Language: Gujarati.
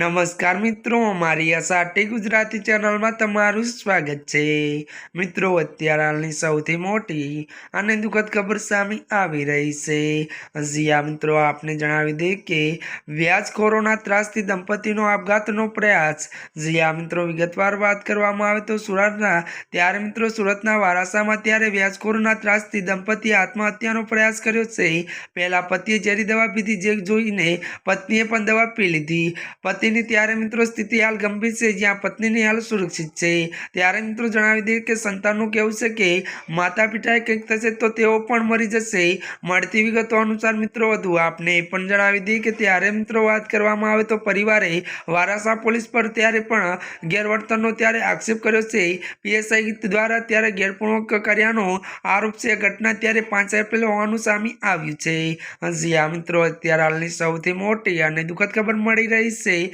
નમસ્કાર મિત્રો, મારી અસાટી ગુજરાતી ચેનલમાં તમારું સ્વાગત છે. મિત્રો, અત્યારે હાલની સૌથી મોટી અને દુઃખદ ખબર સામે આવી રહી છે. હજી આ મિત્રો, આપને જણાવી દે કે વ્યાજખોરોના ત્રાસથી દંપતીનો આપઘાતનો પ્રયાસ. જી આ મિત્રો, વિગતવાર વાત કરવામાં આવે તો સુરતના, ત્યારે મિત્રો, સુરતના વારાસામાં ત્યારે વ્યાજખોરોના ત્રાસથી દંપતીએ આત્મહત્યાનો પ્રયાસ કર્યો છે. પહેલા પતિએ ઝેરી દવા પીધી, જે જોઈને પત્નીએ પણ દવા પી લીધી. પતિની ત્યારે મિત્રો સ્થિતિ હાલ ગંભીર છે. જ્યાં પત્નીની હાલ સુરક્ષિત છે. ત્યારે મિત્રો જણાવી દઈએ કે સંતાનનું કહેવું છે કે માતા પિતાએ કંઈક થશે તો તેઓ પણ મરી જશે. મળતી વિગતો અનુસાર મિત્રો વધુ આપને એ પણ જણાવી દઈએ કે ત્યારે મિત્રો વાત કરવામાં આવે તો પરિવારે વારાસા પોલીસ પર ત્યારે પણ ગેરવર્તનનો ત્યારે આક્ષેપ કર્યો છે. પીએસઆઈ દ્વારા ત્યારે ગેરપૂર્વક કર્યાનો આરોપ છે. ઘટના ત્યારે પાંચ એપ્રિલ હોવાનું સામે આવ્યું છે. હજી આ મિત્રો, અત્યારે હાલની સૌથી મોટી અને દુઃખદ ખબર મળી રહી છે.